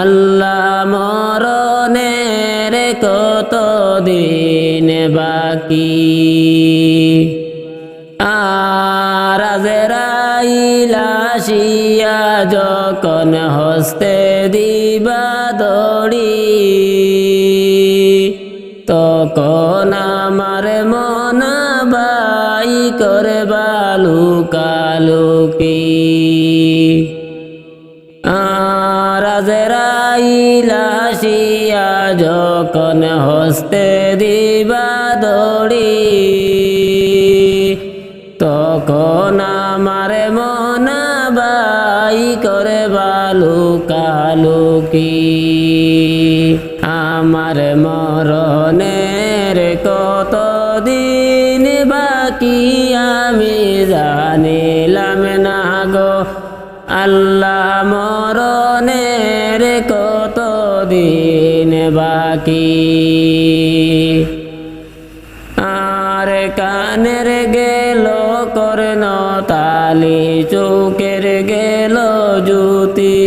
আল্লাহ মরণের কত দিন বাকি? আর যখন হস্তে দিবা দড়ি, তখন আমার মনা বাই করে বালু যখন হস্তে দিবা দড়ি। তখন আমার মনা বাই করে বালু কালুকি। আমার মরণের কত দিন বাকি আমি জানিলাম না গো। আল্লাহ মরণের কত দিন বাকি। আর কানের গেল কর্ণ তালি চৌকের গেল জুতি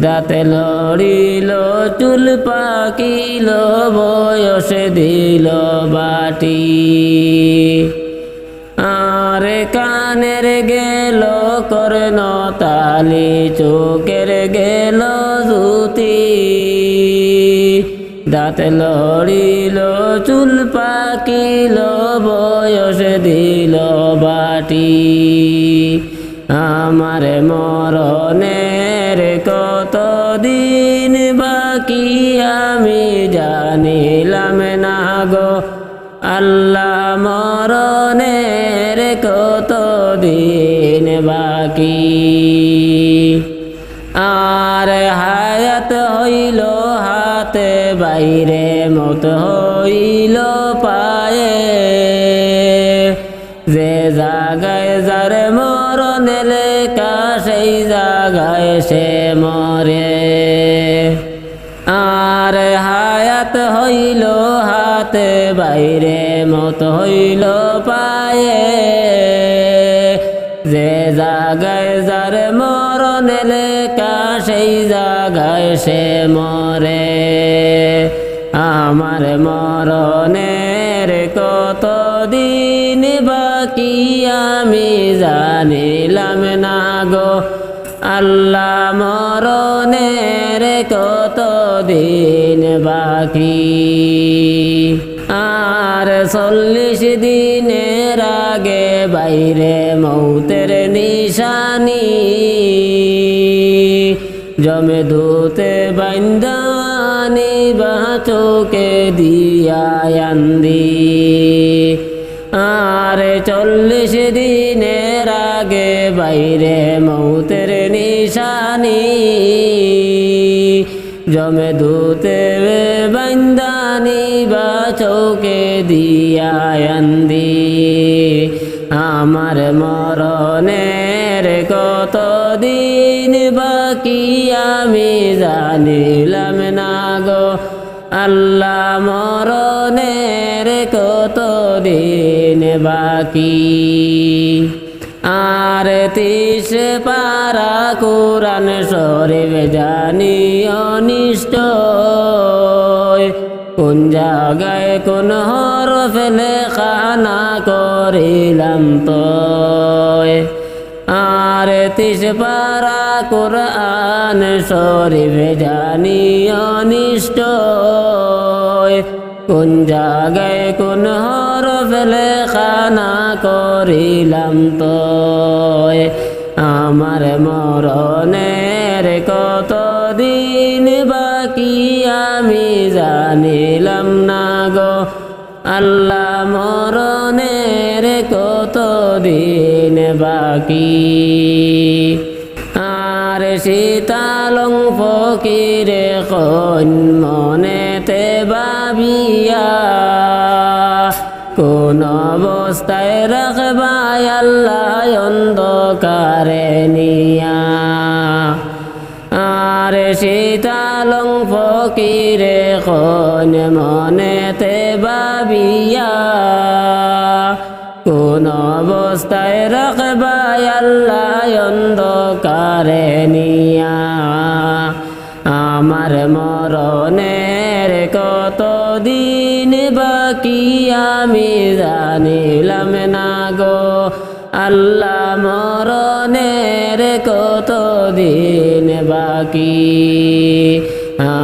দাঁতে লড়িল, চুল পাকিল, বয়স দিল বাটি। আর গেল কর্ণ তালি চোখের গেল জুতি দাঁত লড়িল, চুল পাকিল, বয়স দিল বাটি। আমার মরণের কত দিন বাকি আমি জানিলাম না গো। আল্লাহ মরণের কত দিন বাকি। আর হায়াত হইল হাতে, বাইরে মত হইল পায়ে। যে জাগায় যার মরণ লেখা, সেই জাগায় সে মরে। আর হায়াত হইল হাতে, বাইরে মত হইল পায়ে। জাগায় যার মরণ লেখা, সেই জাগায় সে মরে। আমার মরণের কত দিন বাকি আমি জানিলাম না গো। আল্লাহ মরণের কত দিন বাকি। আর চল্লিশ দিনের আগে বাইরে মৌতের নিশানি। জমে ধুতে বা চোখে দিয়ান্দি আর চল্লিশ দিনের আগে বাইরে মৌতের নিশানি। জমে ধুতে বান্দানি বা চৌকে দিয়ান্দি আমার মরণের কত দিন বাকি আমি জানিলাম না গো। আল্লাহ মরণের কত দিন বাকি। আর তিস পারা কোরআন শরীফ জানি অনিষ্ট কোন জায়গায় কোন হর ফেলে খানা করিলাম তো আর তিস পারা কোরআন শরীফ জানি অনিষ্ট কোন জায়গায় কোন হর ফেলে খানা করিলাম তো আমার মরণের কত দিন বাকি আমি জানিলাম না গো আল্লাহ মরণের কত দিন বাকি? আর শীতালং ফকিরে কন মনেতে বাবিয়া কোন অবস্থায় রাখবাই আল্লাহ অন্ধকারে নিয়া? ফকিরে কোন মনেতে বাবিয়া কোন অবস্থায় রাখবাই আল্লাহ নিয়া। আমার মরণের কত দিন বাকি আমি জানিলাম না গো। আল্লাহ মরণের কত দিন বাকি।